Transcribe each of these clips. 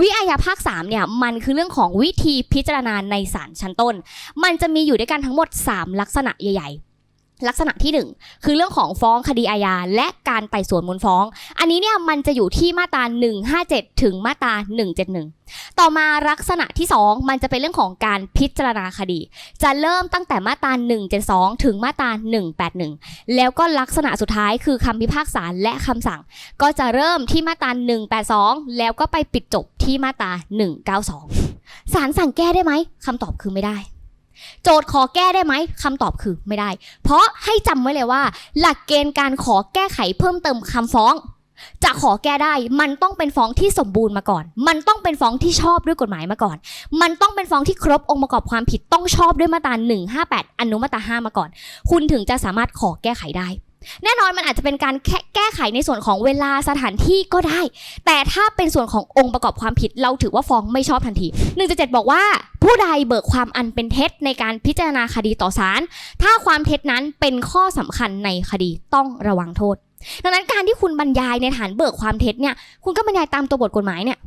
วิอาญาภาค3เนี่ยมันคือเรื่องของวิธีพิจารณาในศาลชั้นต้น มันจะมีอยู่ด้วยกันทั้งหมด 3 ลักษณะใหญ่ๆ ลักษณะที่ 1 คือเรื่องของฟ้องคดีอาญาและการไต่สวนมูลฟ้อง อันนี้เนี่ยมันจะอยู่ที่มาตรา 157 ถึงมาตรา 171 ต่อมาลักษณะที่ 2 มันจะเป็นเรื่องของการพิจารณาคดี จะเริ่มตั้งแต่มาตรา 172 ถึงมาตรา 181 แล้วก็ลักษณะสุดท้ายคือคำพิพากษาและคำสั่ง ก็จะเริ่มที่มาตรา 182 แล้วก็ไปปิดจบที่มาตรา 192ศาลสั่งแก้ได้ไหมคำตอบคือไม่ได้ โจทย์ขอแก้ได้ไหมคำตอบคือไม่ได้ เพราะให้จำไว้เลยว่า หลักเกณฑ์การขอแก้ไขเพิ่มเติมคำฟ้อง จะขอแก้ได้ มันต้องเป็นฟ้องที่สมบูรณ์มาก่อน มันต้องเป็นฟ้องที่ชอบด้วยกฎหมายมาก่อน มันต้องเป็นฟ้องที่ครบองค์ประกอบความผิดต้องชอบด้วยมาตรา158 อนุมาตรา5มาก่อน คุณถึงจะสามารถขอแก้ไขได้ แน่นอนมันอาจจะเป็นการแก้ไขในส่วนของเวลาสถานที่ก็ได้ แต่ถ้าเป็นส่วนขององค์ประกอบความผิดเราถือว่าฟ้องไม่ชอบทันที177บอกว่า ผู้ใดเบิกความอันเป็นเท็จในการพิจารณาคดีต่อศาลถ้าความเท็จนั้นเป็นข้อสำคัญในคดีต้องระวังโทษ ดังนั้นการที่คุณบรรยายในฐานเบิกความเท็จเนี่ยคุณก็บรรยายตามตัวบทกฎหมายเนี่ย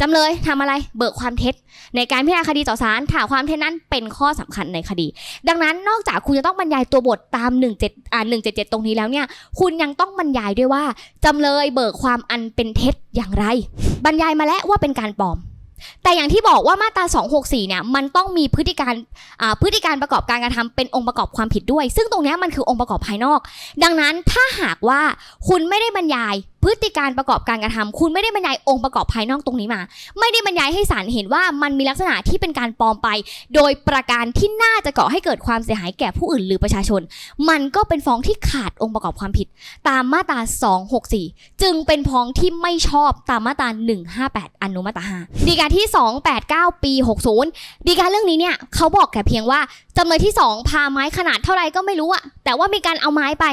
จำเลยทำอะไรเบิกความเท็จ ในการพิจารณาคดีต่อศาลถ้าความเท็จนั้นเป็นข้อสำคัญในคดี ดังนั้นนอกจากคุณจะต้องบรรยายตัวบทตาม17อ่า177 ตรงนี้แล้วเนี่ย คุณยังต้องบรรยายด้วยว่าจำเลยเบิกความอันเป็นเท็จอย่างไร บรรยายมาแล้วว่าเป็นการปลอม แต่อย่างที่บอกว่ามาตรา 264 เนี่ยมันต้องมีพฤติการอ่าพฤติการประกอบการกระทำเป็นองค์ประกอบความผิดด้วย ซึ่งตรงเนี้ยมันคือองค์ประกอบภายนอก ดังนั้นถ้าหากว่าคุณไม่ได้บรรยาย พฤติการประกอบการกระทำคุณไม่ได้บรรยายองค์ประกอบภายนอกตรงนี้มา ไม่ได้บรรยายให้ศาลเห็นว่ามันมีลักษณะที่เป็นการปลอมไป โดยประการที่น่าจะก่อให้เกิดความเสียหายแก่ผู้อื่นหรือประชาชน มันก็เป็นฟ้องที่ขาดองค์ประกอบความผิด ตามมาตรา 264 จึงเป็นฟ้องที่ไม่ชอบตามมาตรา 158 อนุมาตรา5ดีกาที่ 289 ปี 60 ดีกาเรื่องนี้เนี่ยเขาบอกแค่เพียงว่าจำเลยที่ 2 พาไม้ขนาดเท่าไรก็ไม่รู้อะแต่ว่ามีการเอาไม้ไป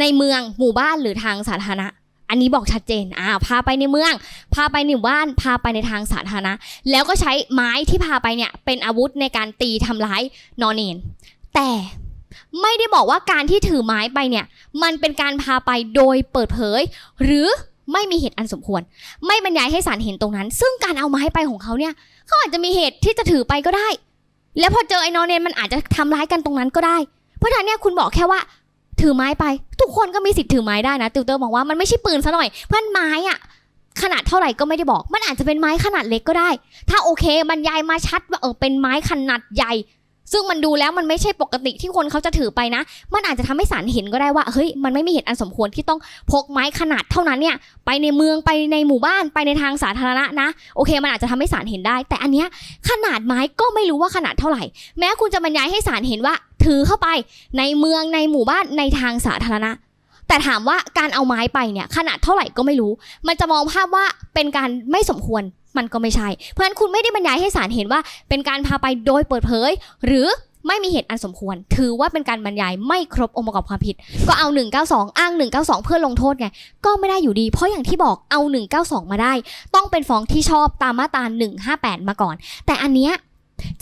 ในเมืองหมู่บ้านหรือทางสาธารณะ อันนี้บอกชัดเจนอ่าพาไปในเมือง พาไปในบ้าน พาไปในทางสาธารณะ แล้วก็ใช้ไม้ที่พาไปเนี่ยเป็นอาวุธในการตีทำร้ายนอนเนนแต่ไม่ได้บอกว่าการที่ถือไม้ไปเนี่ย มันเป็นการพาไปโดยเปิดเผย หรือไม่มีเหตุอันสมควร ไม่บรรยายให้ศาลเห็นตรงนั้น ซึ่งการเอาไม้ไปของเขาเนี่ยเขาอาจจะมีเหตุที่จะถือไปก็ได้ แล้วพอเจอไอ้นอนเนนมันอาจจะทำร้ายกันตรงนั้นก็ได้ เพราะฉะนั้นเนี่ยคุณบอกแค่ว่า ถือไม้ไป ทุกคนก็มีสิทธิ์ถือไม้ได้นะติวเตอร์บอกว่ามันไม่ใช่ปืนซะหน่อยเพราะไม้อะขนาดเท่าไหร่ก็ไม่ได้บอก มันอาจจะเป็นไม้ขนาดเล็กก็ได้ ถ้าโอเคบรรยายมาชัดว่าเออเป็นไม้ขนาดใหญ่ ซึ่งมันดูแล้วมันไม่ใช่ปกติที่คนเขาจะถือไปนะ มันอาจจะทำให้ศาลเห็นก็ได้ว่าเฮ้ยมันไม่มีเหตุอันสมควรที่ต้องพกไม้ขนาดเท่านั้นเนี่ยไปในเมืองไปในหมู่บ้านไปในทางสาธารณะนะ โอเค มันอาจจะทำให้ศาลเห็นได้ แต่อันเนี้ยขนาดไม้ก็ไม่รู้ว่าขนาดเท่าไหร่ แม้คุณจะบรรยายให้ศาลเห็นว่า ถือเข้าไปในเมืองในหมู่บ้านในทางสาธารณะแต่ถามว่าการเอาไม้ไปเนี่ยขนาดเท่าไหร่ก็ไม่รู้ มันจะมองภาพว่าเป็นการไม่สมควร มันก็ไม่ใช่ เพราะฉะนั้นคุณไม่ได้บรรยายให้ศาลเห็นว่า เป็นการพาไปโดยเปิดเผย หรือไม่มีเหตุอันสมควร ถือว่าเป็นการบรรยายไม่ครบองค์ประกอบความผิด ก็เอา 192 อ้าง 192 เพื่อลงโทษไง ก็ไม่ได้อยู่ดี เพราะอย่างที่บอกเอา 192 มาได้ ต้องเป็นฟ้องที่ชอบตามมาตรา158 มาก่อน แต่อันเนี้ย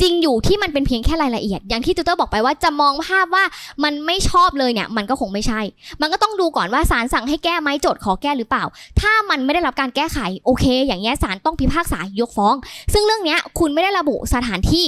จริงอยู่ที่มันเป็นเพียงแค่รายละเอียด อย่างที่ตูเตอร์บอกไปว่าจะมองภาพว่ามันไม่ชอบเลยเนี่ย มันก็คงไม่ใช่ มันก็ต้องดูก่อนว่าศาลสั่งให้แก้ไหมโจทย์ขอแก้หรือเปล่า ถ้ามันไม่ได้รับการแก้ไขโอเค อย่างเงี้ศาลต้องพิพากษายกฟ้อง ซึ่งเรื่องนี้คุณไม่ได้ระบุสถานที่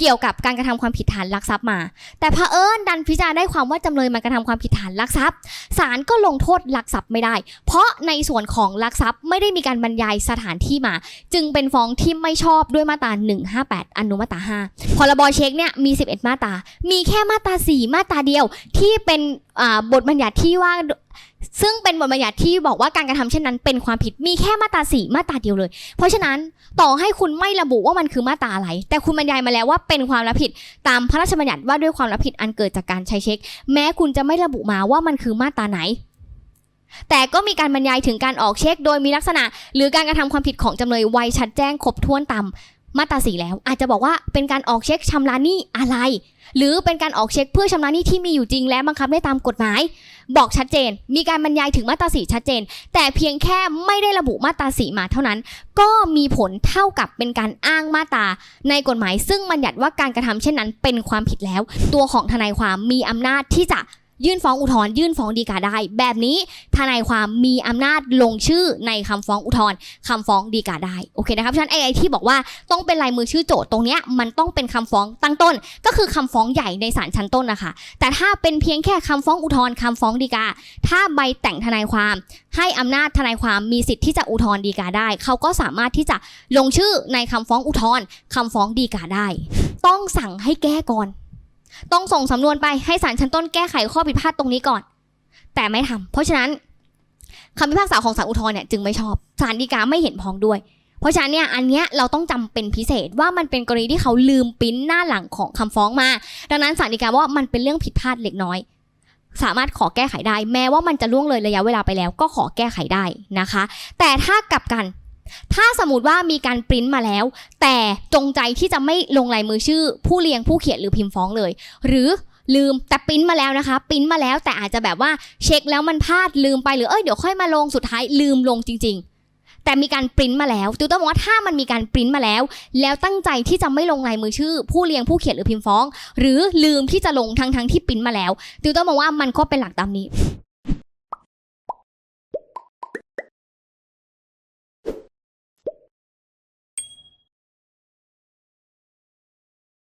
เกี่ยวกับการกระทำความผิดฐานลักทรัพย์มา แต่เผอิญดันพิจารณาได้ความว่าจำเลยมันกระทำความผิดฐานลักทรัพย์ศาลก็ลงโทษลักทรัพย์ไม่ได้ เพราะในส่วนของลักทรัพย์ไม่ได้มีการบรรยายสถานที่มา จึงเป็นฟ้องที่ไม่ชอบด้วยมาตรา158 อนุมาตรา5พรบเช็คเนี่ยมี 11 มาตรา มีแค่มาตรา 4 มาตราเดียวที่เป็นบทบัญญัติที่ว่า ซึ่งเป็นบทบัญญัติที่บอกว่าการกระทำเช่นนั้น เป็นความผิดมีแค่มาตรา 4 มาตราเดียวเลย เพราะฉะนั้นต่อให้คุณไม่ระบุว่ามันคือมาตราอะไร แต่คุณบรรยายมาแล้วว่าเป็นความรับผิดตามพระราชบัญญัติว่าด้วยความรับผิดอันเกิดจากการใช้เช็ค แม้คุณจะไม่ระบุมาว่ามันคือมาตราไหนแต่ก็มีการบรรยายถึงการออกเช็คโดยมีลักษณะ หรือการกระทำความผิดของจำเลยไวยชัดแจ้งครบถ้วนตาม มาตราสีแล้ว อาจจะบอกว่าเป็นการออกเช็คชำระหนี้อะไร หรือเป็นการออกเช็คเพื่อชำระหนี้ที่มีอยู่จริงและบังคับได้ตามกฎหมาย บอกชัดเจน มีการบรรยายถึงมาตราสีชัดเจน แต่เพียงแค่ไม่ได้ระบุมาตราสีมาเท่านั้น ก็มีผลเท่ากับเป็นการอ้างมาตราในกฎหมาย ซึ่งบัญญัติว่าการกระทำเช่นนั้นเป็นความผิดแล้ว ตัวของทนายความมีอำนาจที่จะ ยื่นฟ้องอุทธรณ์ยื่นฟ้องฎีกาได้ แบบนี้ทนายความมีอำนาจลงชื่อในคำฟ้องอุทธรณ์คำฟ้องฎีกาได้โอเคนะครับฉะนั้นไอ้ไอ้ที่บอกว่าต้องเป็นลายมือชื่อโจทย์ตรงเนี้ยมันต้องเป็นคำฟ้องตั้งต้น ก็คือคำฟ้องใหญ่ในศาลชั้นต้นนะคะแต่ถ้าเป็นเพียงแค่คำฟ้องอุทธรณ์คำฟ้องฎีกา ถ้าใบแต่งทนายความ ให้อำนาจทนายความมีสิทธิ์ที่จะอุทธรณ์ฎีกาได้ เขาก็สามารถที่จะลงชื่อในคำฟ้องอุทธรณ์คำฟ้องฎีกาได้ ต้องสั่งให้แก้ก่อน ต้องส่งสำนวนไปให้ศาลชั้นต้นแก้ไขข้อผิดพลาดตรงนี้ก่อน แต่ไม่ทำเพราะฉะนั้นคำพิพากษาของศาลอุทธรณ์เนี่ยจึงไม่ชอบศาลฎีกาไม่เห็นพ้องด้วย เพราะฉะนั้นเนี่ยอันเนี้ยเราต้องจำเป็นพิเศษว่ามันเป็นกรณีที่เขาลืมปริ้นหน้าหลังของคำฟ้องมา ดังนั้นศาลฎีกาว่ามันเป็นเรื่องผิดพลาดเล็กน้อย สามารถขอแก้ไขได้ แม้ว่ามันจะล่วงเลยระยะเวลาไปแล้ว ก็ขอแก้ไขได้นะคะ แต่ถ้ากลับกัน ถ้าสมมติว่ามีการปริ้นมาแล้ว แต่จงใจที่จะไม่ลงลายมือชื่อ ผู้เรียงผู้เขียนหรือพิมพ์ฟ้องเลย หรือลืมแต่ปริ้นมาแล้วนะคะปริ้นมาแล้วแต่อาจจะแบบว่าเช็คแล้วมันพลาดลืมไปหรือเอ้ยเดี๋ยวค่อยมาลงสุดท้ายลืมลงจริง ๆ แต่มีการปริ้นมาแล้วติวต้องบอกว่าถ้ามันมีการปริ้นมาแล้ว แล้วตั้งใจที่จะไม่ลงลายมือชื่อ ผู้เรียงผู้เขียนหรือพิมพ์ฟ้อง หรือลืมที่จะลงทั้งทั้งๆที่ปริ้นมาแล้วติวต้องบอกว่ามันก็เป็นหลักตามนี้